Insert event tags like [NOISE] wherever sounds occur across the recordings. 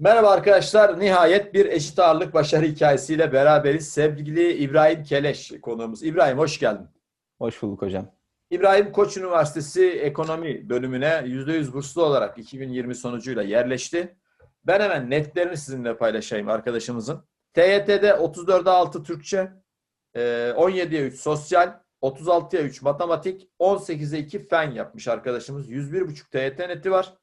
Merhaba arkadaşlar. Nihayet bir eşit ağırlık başarı hikayesiyle beraberiz. Sevgili İbrahim Keleş konuğumuz. İbrahim hoş geldin. Hoş bulduk hocam. İbrahim Koç Üniversitesi Ekonomi bölümüne %100 burslu olarak 2020 sonucuyla yerleşti. Ben hemen netlerini sizinle paylaşayım arkadaşımızın. TYT'de 34'e 6 Türkçe, 17'ye 3 sosyal, 36'ya 3 matematik, 18'e 2 fen yapmış arkadaşımız. 101,5 TYT neti var.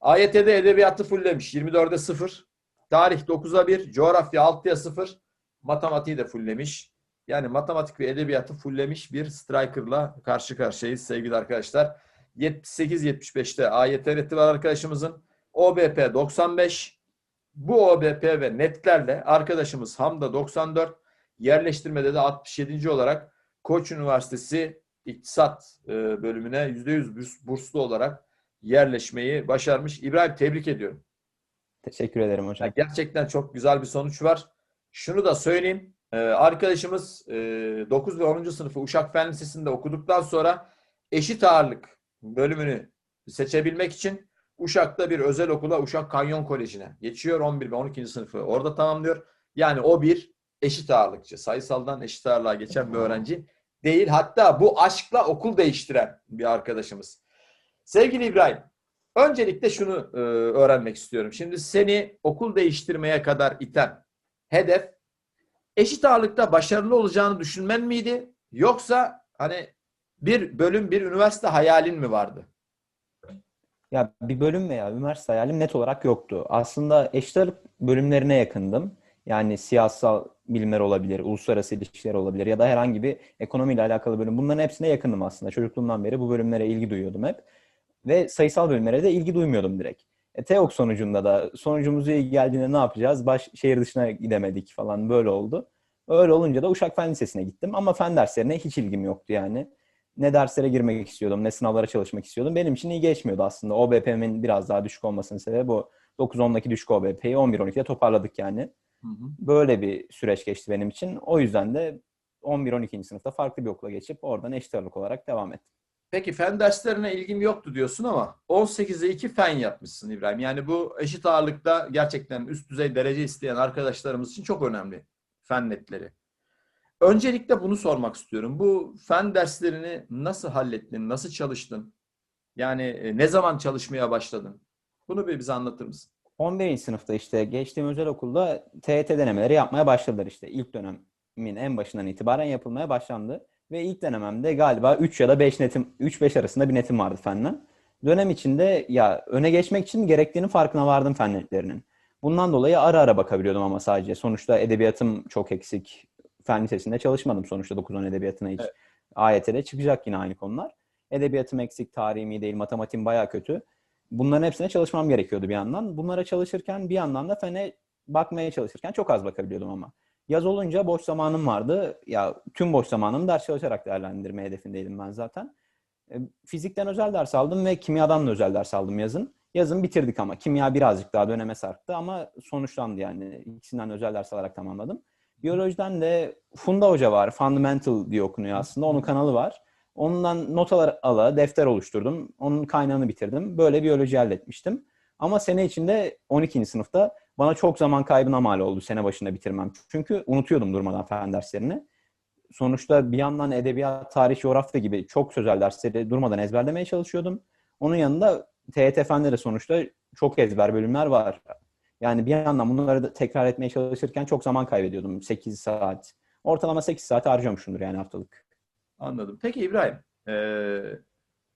AYT'de edebiyatı fulllemiş. 24'e 0. Tarih 9'a 1. Coğrafya 6'ya 0. Matematiği de fulllemiş. Yani matematik ve edebiyatı fulllemiş bir striker'la karşı karşıyayız sevgili arkadaşlar. 78-75'te AYT neti var arkadaşımızın. OBP 95. Bu OBP ve netlerle arkadaşımız Hamda 94. Yerleştirmede de 67. olarak Koç Üniversitesi İktisat e, bölümüne %100 burslu olarak yerleşmeyi başarmış. İbrahim tebrik ediyorum. Teşekkür ederim hocam. Yani gerçekten çok güzel bir sonuç var. Şunu da söyleyeyim. Ee, arkadaşımız e, 9 ve 10. sınıfı Uşak Fen Lisesi'nde okuduktan sonra eşit ağırlık bölümünü seçebilmek için Uşak'ta bir özel okula Uşak Kanyon Koleji'ne geçiyor. 11 ve 12. sınıfı orada tamamlıyor. Yani o bir eşit ağırlıkçı. Sayısaldan eşit ağırlığa geçen bir öğrenci değil. Hatta bu aşkla okul değiştiren bir arkadaşımız. Sevgili İbrahim, öncelikle şunu e, öğrenmek istiyorum. Şimdi seni okul değiştirmeye kadar iten hedef eşit ağırlıkta başarılı olacağını düşünmen miydi? Yoksa hani bir bölüm, bir üniversite hayalin mi vardı? Ya bir bölüm veya üniversite hayalim net olarak yoktu. Aslında eşit ağırlık bölümlerine yakındım. Yani siyasal bilimler olabilir, uluslararası ilişkiler olabilir ya da herhangi bir ekonomiyle alakalı bölüm. Bunların hepsine yakındım aslında. Çocukluğumdan beri bu bölümlere ilgi duyuyordum hep. Ve sayısal bölümlere de ilgi duymuyordum direkt. E, TEOK sonucunda da sonucumuz iyi geldiğinde ne yapacağız? Baş şehir dışına gidemedik falan böyle oldu. Öyle olunca da Uşak Fen Lisesi'ne gittim ama fen derslerine hiç ilgim yoktu yani. Ne derslere girmek istiyordum, ne sınavlara çalışmak istiyordum. Benim için iyi geçmiyordu aslında. OBP'min biraz daha düşük olmasının sebebi bu. 9-10'daki düşük OBP'yi 11-12'de toparladık yani. Hı hı. Böyle bir süreç geçti benim için. O yüzden de 11-12. sınıfta farklı bir okula geçip oradan eşit ağırlık olarak devam ettim. Peki fen derslerine ilgim yoktu diyorsun ama 18'e 2 fen yapmışsın İbrahim. Yani bu eşit ağırlıkta gerçekten üst düzey derece isteyen arkadaşlarımız için çok önemli fen netleri. Öncelikle bunu sormak istiyorum. Bu fen derslerini nasıl hallettin? Nasıl çalıştın? Yani ne zaman çalışmaya başladın? Bunu bir bize anlatır mısın? 11. sınıfta işte geçtiğim özel okulda TET denemeleri yapmaya başladılar işte. ilk dönemin en başından itibaren yapılmaya başlandı. Ve ilk denememde galiba 3 ya da 5 netim, 3-5 arasında bir netim vardı fenden. Dönem içinde ya öne geçmek için gerektiğinin farkına vardım fen netlerinin. Bundan dolayı ara ara bakabiliyordum ama sadece. Sonuçta edebiyatım çok eksik. Fen lisesinde çalışmadım sonuçta 9-10 edebiyatına hiç. Evet. AYT'de çıkacak yine aynı konular. Edebiyatım eksik, tarihim iyi değil, matematiğim baya kötü. Bunların hepsine çalışmam gerekiyordu bir yandan. Bunlara çalışırken bir yandan da fene bakmaya çalışırken çok az bakabiliyordum ama. Yaz olunca boş zamanım vardı. Ya tüm boş zamanımı ders çalışarak değerlendirme hedefindeydim ben zaten. E, fizikten özel ders aldım ve kimyadan da özel ders aldım yazın. Yazın bitirdik ama kimya birazcık daha döneme sarktı ama sonuçlandı yani. İkisinden özel ders alarak tamamladım. Biyolojiden de Funda Hoca var. Fundamental diye okunuyor aslında. Onun kanalı var. Ondan notalar ala, defter oluşturdum. Onun kaynağını bitirdim. Böyle biyoloji elde etmiştim. Ama sene içinde 12. sınıfta bana çok zaman kaybına mal oldu sene başında bitirmem. Çünkü unutuyordum durmadan fen derslerini. Sonuçta bir yandan edebiyat, tarih, coğrafya gibi çok sözel dersleri durmadan ezberlemeye çalışıyordum. Onun yanında TET Fen'de de sonuçta çok ezber bölümler var. Yani bir yandan bunları da tekrar etmeye çalışırken çok zaman kaybediyordum. 8 saat. Ortalama 8 saat harcıyormuşumdur yani haftalık. Anladım. Peki İbrahim,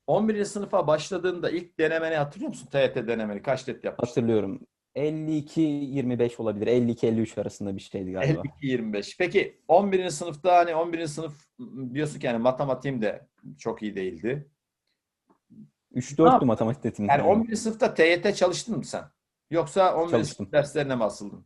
11. sınıfa başladığında ilk denemeni hatırlıyor musun? TET denemeni kaç net yapmıştın? Hatırlıyorum. 52-25 olabilir. 52-53 arasında bir şeydi galiba. 52-25. Peki 11. sınıfta hani 11. sınıf diyorsun ki yani matematiğim de çok iyi değildi. 3-4'tü matematik netim. Yani 11. sınıfta TYT çalıştın mı sen? Yoksa 11. Çalıştım. sınıf derslerine mi asıldın?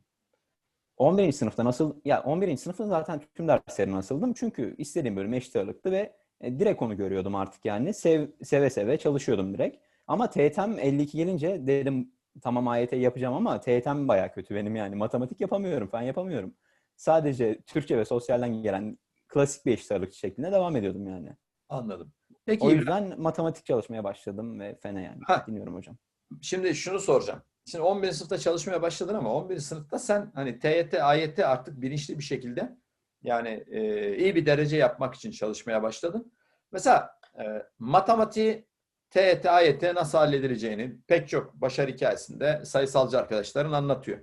11. sınıfta nasıl? Ya 11. sınıfta zaten tüm derslerine asıldım. Çünkü istediğim bölüm eşit ağırlıktı ve e, direkt onu görüyordum artık yani. Sev, seve seve çalışıyordum direkt. Ama TYT'm 52 gelince dedim tamam AYT yapacağım ama TYT'm baya kötü benim yani. Matematik yapamıyorum, fen yapamıyorum. Sadece Türkçe ve sosyalden gelen klasik bir eşit ağırlık şeklinde devam ediyordum yani. Anladım. Peki, o yüzden matematik çalışmaya başladım ve fene yani. Ha. Dinliyorum hocam. Şimdi şunu soracağım. Şimdi 11. sınıfta çalışmaya başladın ama 11. sınıfta sen hani TYT, AYT artık bilinçli bir şekilde yani e, iyi bir derece yapmak için çalışmaya başladın. Mesela e, matematiği TYT, AYT nasıl halledileceğini pek çok başarı hikayesinde sayısalcı arkadaşların anlatıyor.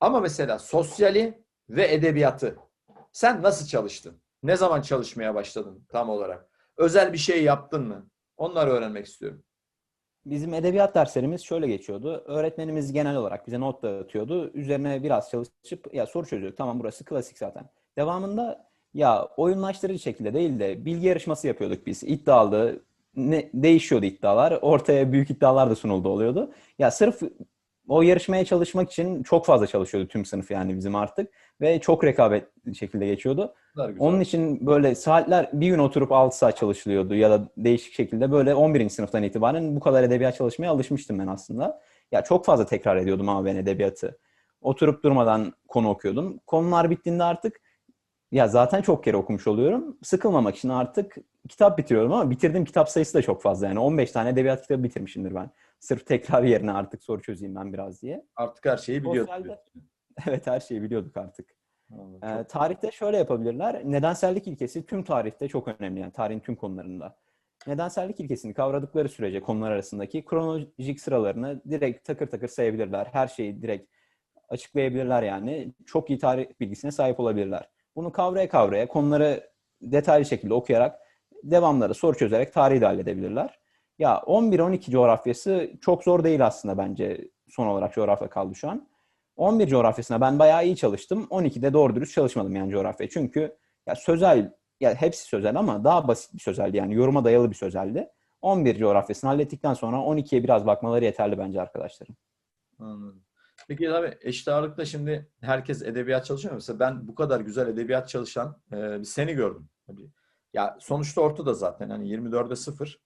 Ama mesela sosyali ve edebiyatı sen nasıl çalıştın? Ne zaman çalışmaya başladın tam olarak? Özel bir şey yaptın mı? Onları öğrenmek istiyorum. Bizim edebiyat derslerimiz şöyle geçiyordu. Öğretmenimiz genel olarak bize not dağıtıyordu. Üzerine biraz çalışıp ya soru çözüyorduk. Tamam burası klasik zaten. Devamında ya oyunlaştırıcı şekilde değil de bilgi yarışması yapıyorduk biz. İddialı ne, değişiyordu iddialar. Ortaya büyük iddialar da sunuldu oluyordu. Ya sırf o yarışmaya çalışmak için çok fazla çalışıyordu tüm sınıf yani bizim artık. Ve çok rekabetli şekilde geçiyordu. Onun için böyle saatler bir gün oturup 6 saat çalışılıyordu ya da değişik şekilde böyle 11. sınıftan itibaren bu kadar edebiyat çalışmaya alışmıştım ben aslında. Ya çok fazla tekrar ediyordum ama ben edebiyatı. Oturup durmadan konu okuyordum. Konular bittiğinde artık ya zaten çok kere okumuş oluyorum. Sıkılmamak için artık kitap bitiriyorum ama bitirdiğim kitap sayısı da çok fazla. Yani 15 tane edebiyat kitabı bitirmişimdir ben. Sırf tekrar yerine artık soru çözeyim ben biraz diye. Artık her şeyi biliyorduk. Sosyalde-. [LAUGHS] Evet her şeyi biliyorduk artık. Anladım. Ee, tarihte şöyle yapabilirler. Nedensellik ilkesi tüm tarihte çok önemli yani tarihin tüm konularında. Nedensellik ilkesini kavradıkları sürece konular arasındaki kronolojik sıralarını direkt takır takır sayabilirler. Her şeyi direkt açıklayabilirler yani. Çok iyi tarih bilgisine sahip olabilirler. Bunu kavraya kavraya konuları detaylı şekilde okuyarak devamları soru çözerek tarihi de halledebilirler. Ya 11-12 coğrafyası çok zor değil aslında bence son olarak coğrafya kaldı şu an. 11 coğrafyasına ben bayağı iyi çalıştım. 12'de doğru dürüst çalışmadım yani coğrafya. Çünkü ya sözel, ya hepsi sözel ama daha basit bir sözeldi yani yoruma dayalı bir sözeldi. 11 coğrafyasını hallettikten sonra 12'ye biraz bakmaları yeterli bence arkadaşlarım. Anladım. Peki tabii eşit ağırlıkta şimdi herkes edebiyat çalışıyor. Mesela ben bu kadar güzel edebiyat çalışan e, seni gördüm. Tabii. Ya sonuçta ortada zaten. Hani 24'e 0.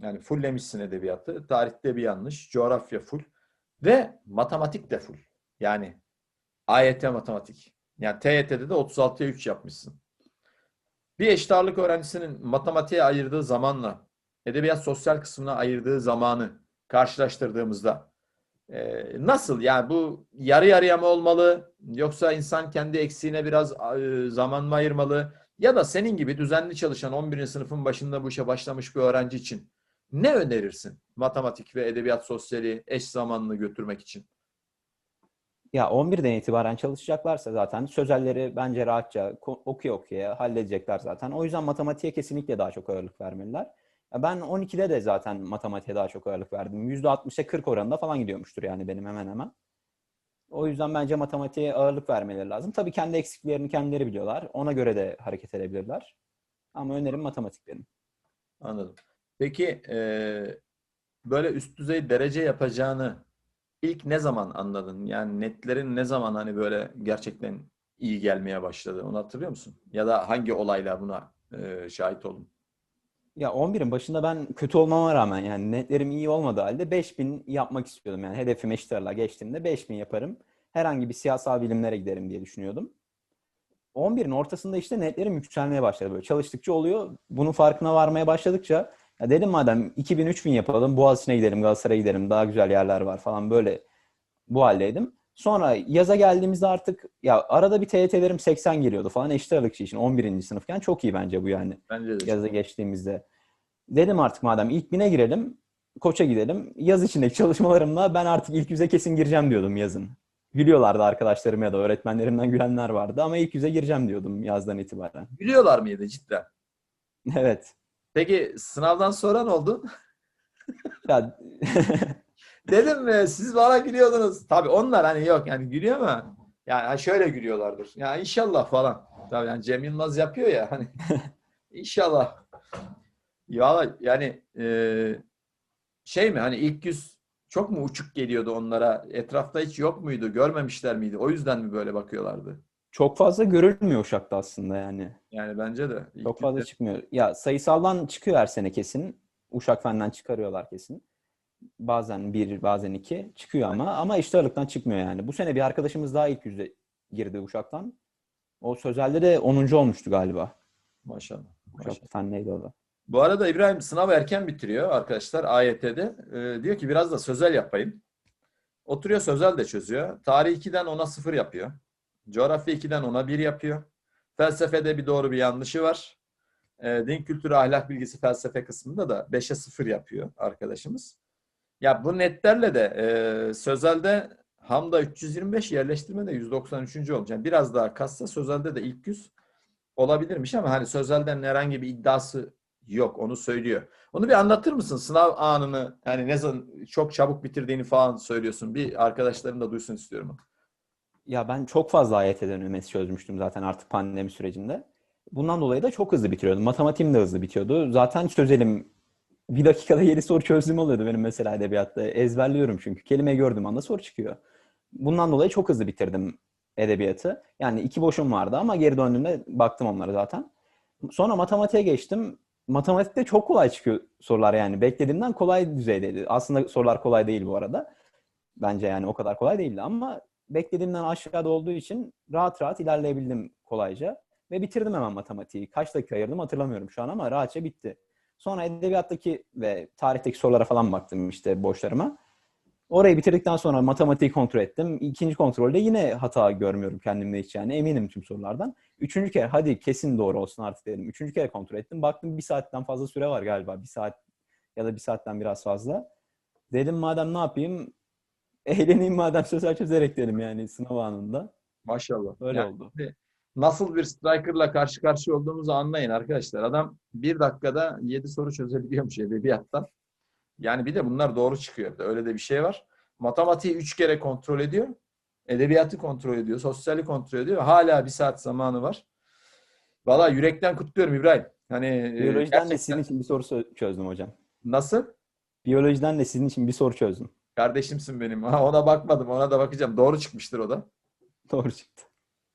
Yani fulllemişsin edebiyatı. Tarihte bir yanlış. Coğrafya full. Ve matematik de full. Yani AYT matematik. Yani TYT'de de 36'ya 3 yapmışsın. Bir eşit ağırlık öğrencisinin matematiğe ayırdığı zamanla edebiyat sosyal kısmına ayırdığı zamanı karşılaştırdığımızda ee, nasıl yani bu yarı yarıya mı olmalı yoksa insan kendi eksiğine biraz e, zaman mı ayırmalı ya da senin gibi düzenli çalışan 11. sınıfın başında bu işe başlamış bir öğrenci için ne önerirsin matematik ve edebiyat sosyali eş zamanlı götürmek için? Ya 11'den itibaren çalışacaklarsa zaten sözelleri bence rahatça okuya okuya halledecekler zaten. O yüzden matematiğe kesinlikle daha çok ağırlık vermeliler. Ben 12'de de zaten matematiğe daha çok ağırlık verdim. %60'a 40 oranında falan gidiyormuştur yani benim hemen hemen. O yüzden bence matematiğe ağırlık vermeleri lazım. Tabii kendi eksiklerini kendileri biliyorlar. Ona göre de hareket edebilirler. Ama önerim matematik benim. Anladım. Peki e, böyle üst düzey derece yapacağını ilk ne zaman anladın? Yani netlerin ne zaman hani böyle gerçekten iyi gelmeye başladı? Onu hatırlıyor musun? Ya da hangi olayla buna e, şahit oldun? Ya 11'in başında ben kötü olmama rağmen yani netlerim iyi olmadığı halde 5000 yapmak istiyordum. Yani hedefim eşit ağırlığa geçtiğimde 5000 yaparım. Herhangi bir siyasal bilimlere giderim diye düşünüyordum. 11'in ortasında işte netlerim yükselmeye başladı böyle. Çalıştıkça oluyor. Bunun farkına varmaya başladıkça ya dedim madem 2000-3000 yapalım Boğaziçi'ne gidelim, Galatasaray'a gidelim. Daha güzel yerler var falan böyle bu haldeydim. Sonra yaza geldiğimizde artık ya arada bir TYT'lerim 80 geliyordu falan eşit ağırlıkçı için 11. sınıfken çok iyi bence bu yani Bence de. yaza geçtiğimizde. Dedim artık madem ilk bine girelim, koça gidelim. Yaz içindeki çalışmalarımla ben artık ilk yüze kesin gireceğim diyordum yazın. Gülüyorlardı arkadaşlarım ya da öğretmenlerimden gülenler vardı ama ilk yüze gireceğim diyordum yazdan itibaren. Biliyorlar mıydı cidden? [LAUGHS] Evet. Peki sınavdan sonra ne oldu? Ya, [LAUGHS] Dedim mi siz bana gülüyordunuz. Tabii onlar hani yok yani gülüyor ama yani şöyle gülüyorlardır. Ya inşallah falan. Tabii yani Cem Yılmaz yapıyor ya hani [LAUGHS] inşallah. Ya yani e, şey mi hani ilk yüz çok mu uçuk geliyordu onlara? Etrafta hiç yok muydu? Görmemişler miydi? O yüzden mi böyle bakıyorlardı? çok fazla görülmüyor Uşak'ta aslında yani. Yani bence de. İlk Çok fazla yüzde- çıkmıyor. Ya sayısaldan çıkıyor her sene kesin. Uşak fenden çıkarıyorlar kesin. Bazen bir, bazen iki çıkıyor ama ama eşit ağırlıktan çıkmıyor yani. Bu sene bir arkadaşımız daha ilk yüzde girdi Uşak'tan. O sözelde de 10. olmuştu galiba. Maşallah. maşallah. Uşak fen neydi o da? Bu arada İbrahim sınav erken bitiriyor arkadaşlar AYT'de. Ee, diyor ki biraz da sözel yapayım. Oturuyor sözel de çözüyor. Tarih 2'den 10'a 0 yapıyor. Coğrafya 2'den 10'a 1 yapıyor. Felsefede bir doğru bir yanlışı var. E, din kültürü ahlak bilgisi felsefe kısmında da 5'e 0 yapıyor arkadaşımız. Ya bu netlerle de e, sözelde Hamda 325 yerleştirme de 193. olacak. Yani biraz daha kassa sözelde de ilk 100 olabilirmiş ama hani sözelden herhangi bir iddiası yok. Onu söylüyor. Onu bir anlatır mısın? Sınav anını yani ne zaman çok çabuk bitirdiğini falan söylüyorsun. Bir arkadaşlarım da duysun istiyorum. Ya ben çok fazla AYT denemesi çözmüştüm zaten artık pandemi sürecinde. Bundan dolayı da çok hızlı bitiriyordum. Matematiğim de hızlı bitiyordu. Zaten sözelim bir dakikada 7 soru çözdüğüm oluyordu benim mesela edebiyatta. Ezberliyorum çünkü. Kelime gördüğüm anda soru çıkıyor. Bundan dolayı çok hızlı bitirdim edebiyatı. Yani iki boşum vardı ama geri döndüğümde baktım onlara zaten. Sonra matematiğe geçtim. Matematikte çok kolay çıkıyor sorular yani. Beklediğimden kolay düzeydeydi. Aslında sorular kolay değil bu arada. Bence yani o kadar kolay değildi ama beklediğimden aşağıda olduğu için rahat rahat ilerleyebildim kolayca. Ve bitirdim hemen matematiği. Kaç dakika ayırdım hatırlamıyorum şu an ama rahatça bitti. Sonra edebiyattaki ve tarihteki sorulara falan baktım işte boşlarıma. Orayı bitirdikten sonra matematiği kontrol ettim. İkinci kontrolde yine hata görmüyorum kendimde hiç yani. Eminim tüm sorulardan. Üçüncü kere hadi kesin doğru olsun artık dedim. Üçüncü kere kontrol ettim. Baktım bir saatten fazla süre var galiba. Bir saat ya da bir saatten biraz fazla. Dedim madem ne yapayım? [LAUGHS] Eğleneyim madem sözel çözerek dedim yani sınav anında. Maşallah. Öyle Yani oldu. Nasıl bir striker'la karşı karşıya olduğumuzu anlayın arkadaşlar. Adam bir dakikada 7 soru çözebiliyormuş edebiyattan. Yani bir de bunlar doğru çıkıyor. Öyle de bir şey var. Matematiği 3 kere kontrol ediyor. Edebiyatı kontrol ediyor. Sosyali kontrol ediyor. Hala bir saat zamanı var. Valla yürekten kutluyorum İbrahim. Hani e, Biyolojiden de gerçekten- sizin için bir soru çözdüm hocam. Nasıl? Biyolojiden de sizin için bir soru çözdüm. Kardeşimsin benim. Ha, [LAUGHS] ona bakmadım. Ona da bakacağım. Doğru çıkmıştır o da. Doğru çıktı.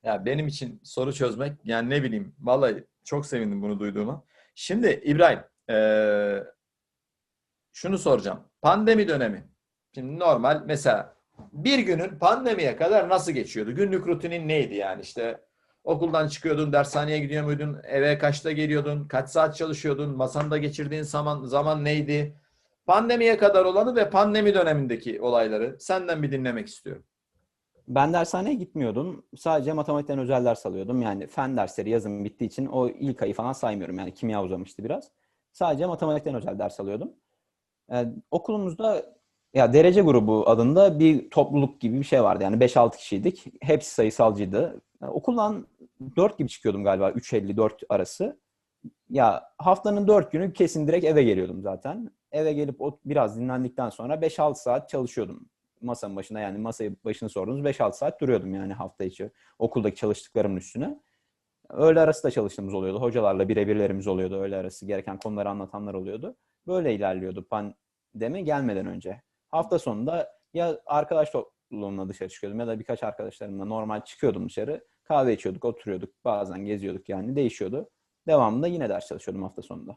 Ya benim için soru çözmek yani ne bileyim vallahi çok sevindim bunu duyduğuma. Şimdi İbrahim eee, şunu soracağım. Pandemi dönemi. Şimdi normal mesela bir günün pandemiye kadar nasıl geçiyordu? Günlük rutinin neydi yani işte okuldan çıkıyordun, dershaneye gidiyor muydun, eve kaçta geliyordun, kaç saat çalışıyordun, masanda geçirdiğin zaman zaman neydi? Pandemiye kadar olanı ve pandemi dönemindeki olayları senden bir dinlemek istiyorum. Ben dershaneye gitmiyordum. Sadece matematikten özel ders alıyordum. Yani fen dersleri yazım bittiği için o ilk ayı falan saymıyorum. Yani kimya uzamıştı biraz. Sadece matematikten özel ders alıyordum. Ee, okulumuzda ya derece grubu adında bir topluluk gibi bir şey vardı. Yani 5-6 kişiydik. Hepsi sayısalcıydı. Yani okuldan 4 gibi çıkıyordum galiba. 3.50-4 arası. Ya haftanın 4 günü kesin direkt eve geliyordum zaten. Eve gelip biraz dinlendikten sonra 5-6 saat çalışıyordum masanın başında yani masayı başını sordunuz 5-6 saat duruyordum yani hafta içi okuldaki çalıştıklarımın üstüne. Öğle arası da çalıştığımız oluyordu. Hocalarla birebirlerimiz oluyordu. Öğle arası gereken konuları anlatanlar oluyordu. Böyle ilerliyordu pandemi gelmeden önce. Hafta sonunda ya arkadaş topluluğumla dışarı çıkıyordum ya da birkaç arkadaşlarımla normal çıkıyordum dışarı. Kahve içiyorduk, oturuyorduk, bazen geziyorduk yani değişiyordu. Devamında yine ders çalışıyordum hafta sonunda.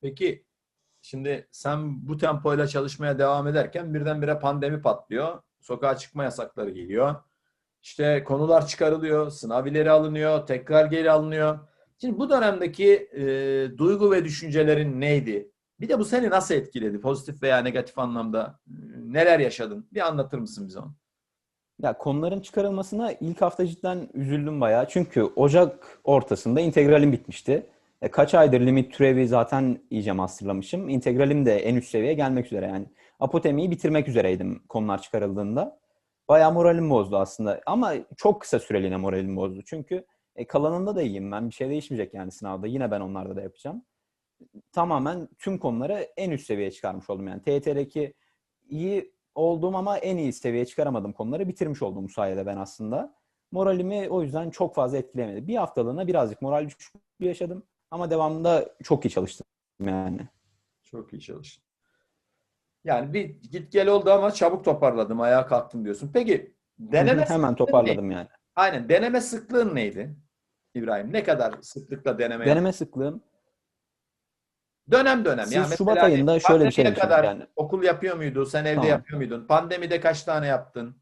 Peki şimdi sen bu tempoyla çalışmaya devam ederken birdenbire pandemi patlıyor. Sokağa çıkma yasakları geliyor. İşte konular çıkarılıyor, sınav ileri alınıyor, tekrar geri alınıyor. Şimdi bu dönemdeki e, duygu ve düşüncelerin neydi? Bir de bu seni nasıl etkiledi? Pozitif veya negatif anlamda e, neler yaşadın? Bir anlatır mısın bize onu? Ya konuların çıkarılmasına ilk hafta cidden üzüldüm bayağı. Çünkü Ocak ortasında integralim bitmişti. E, kaç aydır limit türevi zaten iyice masterlamışım. İntegralim de en üst seviyeye gelmek üzere yani. Apotemiyi bitirmek üzereydim konular çıkarıldığında. Bayağı moralim bozdu aslında. Ama çok kısa süreliğine moralim bozdu. Çünkü e, kalanında da iyiyim ben. Bir şey değişmeyecek yani sınavda. Yine ben onlarda da yapacağım. Tamamen tüm konuları en üst seviyeye çıkarmış oldum. Yani TYT'deki iyi olduğum ama en iyi seviyeye çıkaramadım konuları bitirmiş oldum bu sayede ben aslında. Moralimi o yüzden çok fazla etkilemedi. Bir haftalığına birazcık moral düşüklüğü yaşadım ama devamında çok iyi çalıştım yani. Çok iyi çalıştın. Yani bir git gel oldu ama çabuk toparladım, ayağa kalktım diyorsun. Peki deneme Hemen toparladım yani. Aynen. Deneme sıklığın neydi? İbrahim ne kadar sıklıkla deneme, Deneme sıklığım Dönem dönem. Siz ya Şubat mesela hani ayında şöyle bir şey kadar yani. okul yapıyor muydu? Sen evde Tamam. yapıyor muydun? Pandemide kaç tane yaptın?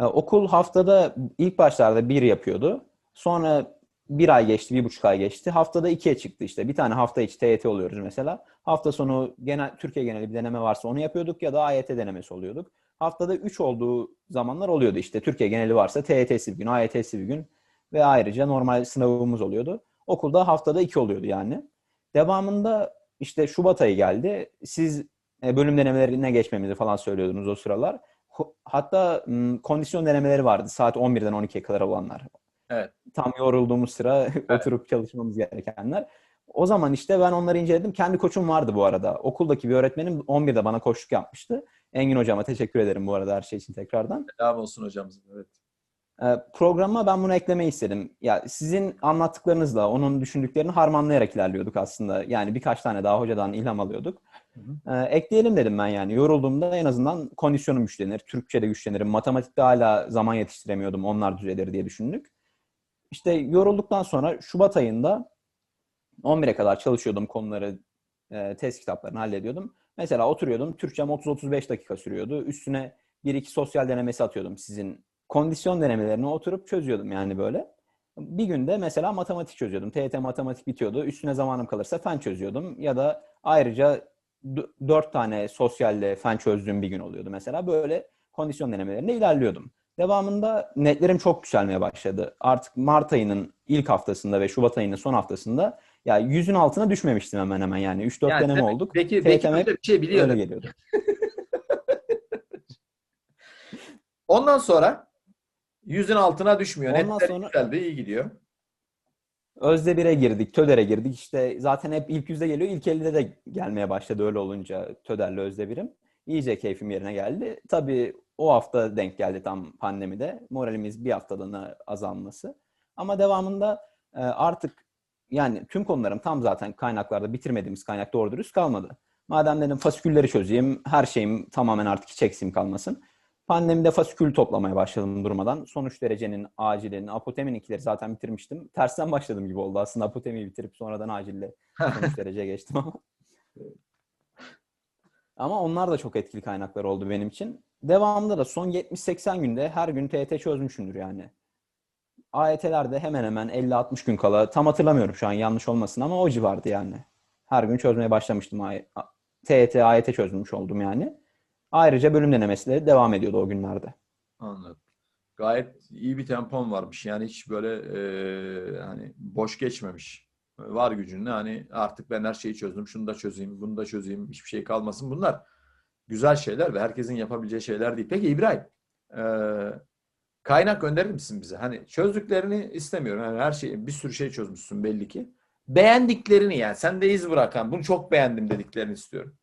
e, okul haftada ilk başlarda bir yapıyordu. Sonra bir ay geçti, bir buçuk ay geçti. Haftada ikiye çıktı işte. Bir tane hafta içi TYT oluyoruz mesela. Hafta sonu genel Türkiye geneli bir deneme varsa onu yapıyorduk ya da AYT denemesi oluyorduk. haftada 3 olduğu zamanlar oluyordu işte. Türkiye geneli varsa TYT'si bir gün, AYT'si bir gün ve ayrıca normal sınavımız oluyordu. Okulda haftada 2 oluyordu yani. Devamında işte Şubat ayı geldi. Siz e, bölüm denemelerine geçmemizi falan söylüyordunuz o sıralar. Hatta kondisyon denemeleri vardı saat 11'den 12'ye kadar olanlar. Evet. Tam yorulduğumuz sıra [LAUGHS] oturup çalışmamız gerekenler. O zaman işte ben onları inceledim. Kendi koçum vardı bu arada. Okuldaki bir öğretmenim 11'de bana koçluk yapmıştı. Engin hocama teşekkür ederim bu arada her şey için tekrardan. Selam olsun hocamız. Evet. Ee, programa ben bunu eklemeyi istedim. Ya sizin anlattıklarınızla onun düşündüklerini harmanlayarak ilerliyorduk aslında. Yani birkaç tane daha hocadan ilham alıyorduk. Hı Ee, ekleyelim dedim ben yani. Yorulduğumda en azından kondisyonum güçlenir. Türkçe'de güçlenirim. Matematikte hala zaman yetiştiremiyordum. Onlar düzelir diye düşündük. İşte yorulduktan sonra Şubat ayında 11'e kadar çalışıyordum konuları, e, test kitaplarını hallediyordum. Mesela oturuyordum. Türkçem 30-35 dakika sürüyordu. Üstüne bir iki sosyal denemesi atıyordum sizin kondisyon denemelerini oturup çözüyordum yani böyle. Bir günde mesela matematik çözüyordum. TYT matematik bitiyordu. Üstüne zamanım kalırsa fen çözüyordum. Ya da ayrıca dört tane sosyalle fen çözdüğüm bir gün oluyordu mesela. Böyle kondisyon denemelerinde ilerliyordum. Devamında netlerim çok yükselmeye başladı. Artık Mart ayının ilk haftasında ve Şubat ayının son haftasında ya yüzün altına düşmemiştim hemen hemen yani. 3-4 Yani deneme olduk. Peki, peki böyle bir şey biliyorum. öyle geliyordu. [LAUGHS] Ondan sonra yüzün altına düşmüyor. Ondan Netler sonra- yükseldi, iyi gidiyor. Özde 1'e girdik, TÖDER'e girdik. İşte zaten hep ilk yüzde geliyor. İlk 50'de de gelmeye başladı öyle olunca TÖDER'le Özde 1'im. İyice keyfim yerine geldi. Tabii o hafta denk geldi tam pandemide. Moralimiz bir haftalığına azalması. Ama devamında e, artık yani tüm konularım tam zaten kaynaklarda bitirmediğimiz kaynak doğru dürüst kalmadı. Madem dedim fasikülleri çözeyim, her şeyim tamamen artık hiç eksiğim kalmasın. Pandemide fasikül toplamaya başladım durmadan. Sonuç derecenin, acilin, apotemininkileri zaten bitirmiştim. Tersten başladım gibi oldu aslında apotemiyi bitirip sonradan acille sonuç [LAUGHS] dereceye geçtim ama. Ama onlar da çok etkili kaynaklar oldu benim için. Devamında da son 70-80 günde her gün TYT çözmüşümdür yani. AYT'lerde hemen hemen 50-60 gün kala tam hatırlamıyorum şu an yanlış olmasın ama o civardı yani. Her gün çözmeye başlamıştım. AY- TYT, AYT çözmüş oldum yani. Ayrıca bölüm denemesi de devam ediyordu o günlerde. Anladım. Gayet iyi bir tempon varmış. Yani hiç böyle e, hani boş geçmemiş. Var gücünle hani artık ben her şeyi çözdüm. Şunu da çözeyim, bunu da çözeyim. Hiçbir şey kalmasın. Bunlar güzel şeyler ve herkesin yapabileceği şeyler değil. Peki İbrahim, e, kaynak gönderir misin bize? Hani çözdüklerini istemiyorum. Yani her şeyi bir sürü şey çözmüşsün belli ki. Beğendiklerini yani sen de iz bırakan, bunu çok beğendim dediklerini istiyorum.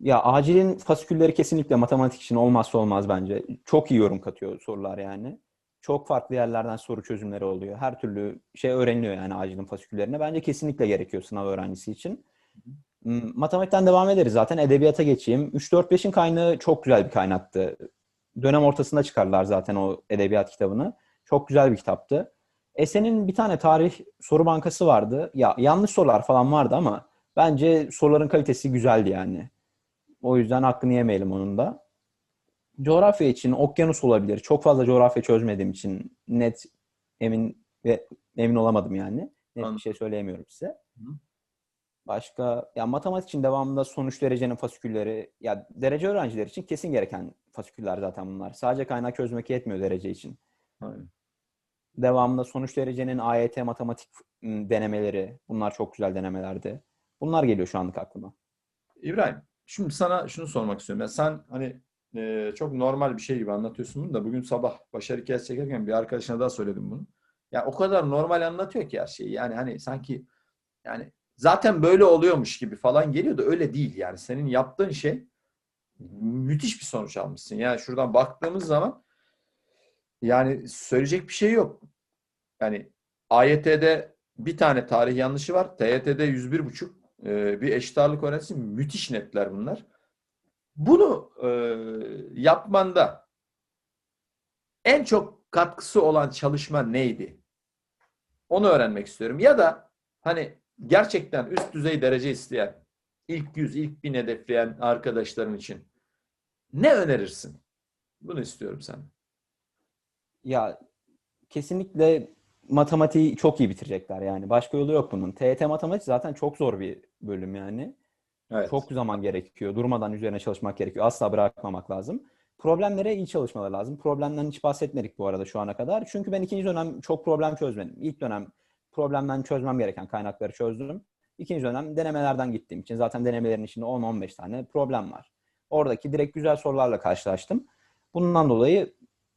Ya acilin fasikülleri kesinlikle matematik için olmazsa olmaz bence. Çok iyi yorum katıyor sorular yani. Çok farklı yerlerden soru çözümleri oluyor. Her türlü şey öğreniliyor yani acilin fasiküllerine. Bence kesinlikle gerekiyor sınav öğrencisi için. Hmm, Matematikten devam ederiz zaten. Edebiyata geçeyim. 3-4-5'in kaynağı çok güzel bir kaynaktı. Dönem ortasında çıkardılar zaten o edebiyat kitabını. Çok güzel bir kitaptı. Esen'in bir tane tarih soru bankası vardı. Ya yanlış sorular falan vardı ama bence soruların kalitesi güzeldi yani. O yüzden hakkını yemeyelim onun da. Coğrafya için okyanus olabilir. Çok fazla coğrafya çözmediğim için net emin ve emin olamadım yani. Net Anladım. bir şey söyleyemiyorum size. Hı. Başka ya matematik için devamında sonuç derecenin fasikülleri ya derece öğrenciler için kesin gereken fasiküller zaten bunlar. Sadece kaynak çözmek yetmiyor derece için. Aynen. Devamında sonuç derecenin AYT matematik denemeleri bunlar çok güzel denemelerdi. Bunlar geliyor şu anlık aklıma. İbrahim, şimdi sana şunu sormak istiyorum. Ya sen hani e, çok normal bir şey gibi anlatıyorsun bunu da bugün sabah başarı hikayesi çekerken bir arkadaşına daha söyledim bunu. Ya o kadar normal anlatıyor ki her şeyi. Yani hani sanki yani zaten böyle oluyormuş gibi falan geliyor da öyle değil yani. Senin yaptığın şey müthiş bir sonuç almışsın. Yani şuradan baktığımız zaman yani söyleyecek bir şey yok. Yani AYT'de bir tane tarih yanlışı var. TYT'de 101,5 ee, bir eşit ağırlık öğrencisi müthiş netler bunlar. Bunu e, yapmanda en çok katkısı olan çalışma neydi? Onu öğrenmek istiyorum. Ya da hani gerçekten üst düzey derece isteyen, ilk yüz, ilk bin hedefleyen arkadaşların için ne önerirsin? Bunu istiyorum sen. Ya kesinlikle matematiği çok iyi bitirecekler yani. Başka yolu yok bunun. TYT matematik zaten çok zor bir bölüm yani. Evet. Çok zaman gerekiyor. Durmadan üzerine çalışmak gerekiyor. Asla bırakmamak lazım. Problemlere iyi çalışmaları lazım. Problemden hiç bahsetmedik bu arada şu ana kadar. Çünkü ben ikinci dönem çok problem çözmedim. İlk dönem problemden çözmem gereken kaynakları çözdüm. İkinci dönem denemelerden gittiğim için zaten denemelerin içinde 10-15 tane problem var. Oradaki direkt güzel sorularla karşılaştım. Bundan dolayı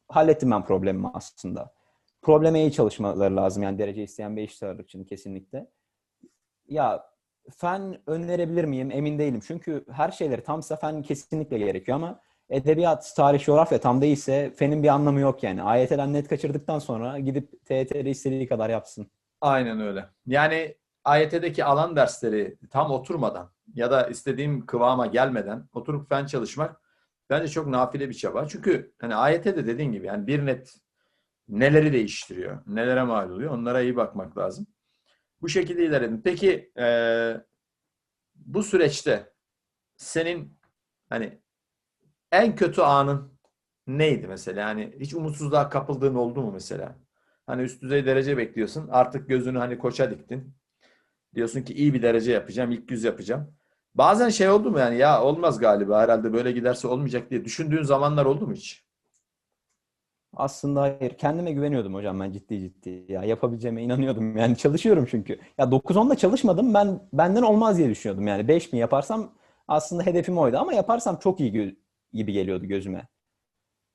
hallettim ben problemimi aslında. Probleme iyi çalışmaları lazım yani derece isteyen bir ağırlık için kesinlikle. Ya fen önerebilir miyim emin değilim. Çünkü her şeyleri tamsa fen kesinlikle gerekiyor ama edebiyat, tarih, coğrafya tam değilse fenin bir anlamı yok yani. AYT'den net kaçırdıktan sonra gidip TYT'de istediği kadar yapsın. Aynen öyle. Yani AYT'deki alan dersleri tam oturmadan ya da istediğim kıvama gelmeden oturup fen çalışmak bence çok nafile bir çaba. Çünkü hani AYT'de dediğin gibi yani bir net neleri değiştiriyor, nelere mal oluyor onlara iyi bakmak lazım. Bu şekilde ilerledim. Peki eee, bu süreçte senin hani en kötü anın neydi mesela? Yani hiç umutsuzluğa kapıldığın oldu mu mesela? Hani üst düzey derece bekliyorsun. Artık gözünü hani koça diktin. Diyorsun ki iyi bir derece yapacağım. ilk yüz yapacağım. Bazen şey oldu mu yani ya olmaz galiba herhalde böyle giderse olmayacak diye düşündüğün zamanlar oldu mu hiç? Aslında hayır. Kendime güveniyordum hocam ben ciddi ciddi. Ya yapabileceğime inanıyordum. [LAUGHS] Yani çalışıyorum çünkü. Ya 9-10'da çalışmadım. Ben benden olmaz diye düşünüyordum. Yani 5000 yaparsam aslında hedefim oydu ama yaparsam çok iyi gibi geliyordu gözüme.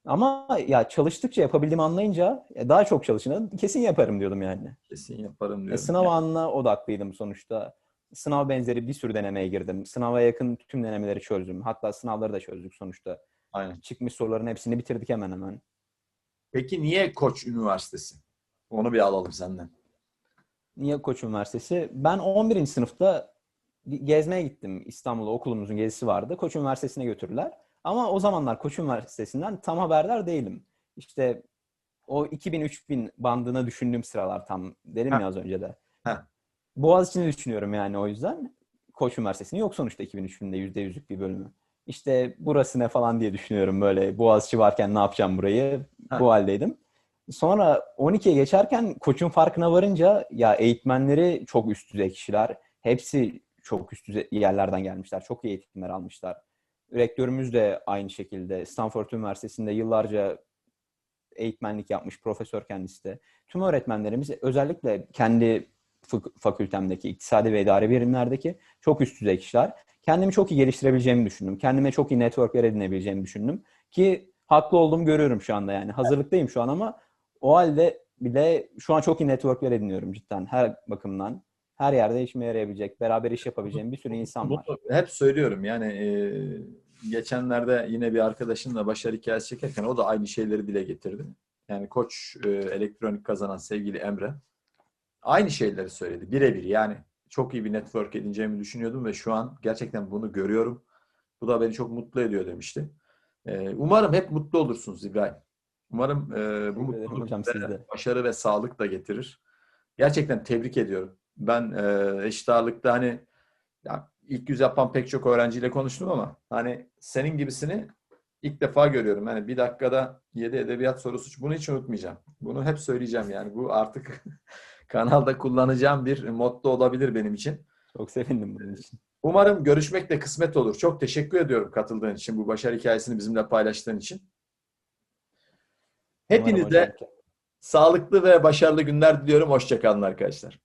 Ama ya çalıştıkça yapabildiğimi anlayınca e, daha çok çalışınca kesin yaparım diyordum yani. Kesin yaparım E, diyorum. sınav anına odaklıydım sonuçta. Sınav benzeri bir sürü denemeye girdim. Sınava yakın tüm denemeleri çözdüm. Hatta sınavları da çözdük sonuçta. Aynen. Çıkmış soruların hepsini bitirdik hemen hemen. Peki niye Koç Üniversitesi? Onu bir alalım senden. Niye Koç Üniversitesi? Ben 11. sınıfta gezmeye gittim İstanbul'a. Okulumuzun gezisi vardı. Koç Üniversitesi'ne götürdüler. Ama o zamanlar Koç Üniversitesi'nden tam haberdar değilim. İşte o 2000-3000 bandına düşündüğüm sıralar tam dedim ya az önce de. Heh. Boğaziçi'ni düşünüyorum yani o yüzden. Koç Üniversitesi'nin yok sonuçta 2000-3000'de %100'lük bir bölümü. İşte burası ne falan diye düşünüyorum böyle. Boğaziçi varken ne yapacağım burayı? Heh. Bu haldeydim. Sonra 12'ye geçerken koçun farkına varınca ya eğitmenleri çok üst düzey kişiler. Hepsi çok üst düzey yerlerden gelmişler. Çok iyi eğitimler almışlar. Rektörümüz de aynı şekilde Stanford Üniversitesi'nde yıllarca eğitmenlik yapmış profesör kendisi de. Tüm öğretmenlerimiz özellikle kendi fak- fakültemdeki iktisadi ve idari birimlerdeki çok üst düzey kişiler. Kendimi çok iyi geliştirebileceğimi düşündüm. Kendime çok iyi networkler edinebileceğimi düşündüm. Ki haklı olduğumu görüyorum şu anda yani. Hazırlıktayım şu an ama o halde bile şu an çok iyi networkler ediniyorum cidden her bakımdan. Her yerde işime yarayabilecek, beraber iş yapabileceğim bir sürü insan var. Hep söylüyorum yani e, geçenlerde yine bir arkadaşımla başarı hikayesi çekerken o da aynı şeyleri dile getirdi. Yani Koç e, elektronik kazanan sevgili Emre aynı şeyleri söyledi birebir yani çok iyi bir network edineceğimi düşünüyordum ve şu an gerçekten bunu görüyorum. Bu da beni çok mutlu ediyor demişti. E, umarım hep mutlu olursunuz İbrahim. Umarım e, bu mutluluk başarı ve sağlık da getirir. Gerçekten tebrik ediyorum. Ben e, eşit ağırlıkta hani ya ilk yüz yapan pek çok öğrenciyle konuştum ama hani senin gibisini ilk defa görüyorum. Yani bir dakikada 7 edebiyat sorusu bunu hiç unutmayacağım. Bunu hep söyleyeceğim yani. Bu artık [LAUGHS] kanalda kullanacağım bir motto olabilir benim için. Çok sevindim bunun için. Umarım görüşmek de kısmet olur. Çok teşekkür ediyorum katıldığın için, bu başarı hikayesini bizimle paylaştığın için. Hepinize sağlıklı ve başarılı günler diliyorum. Hoşçakalın arkadaşlar.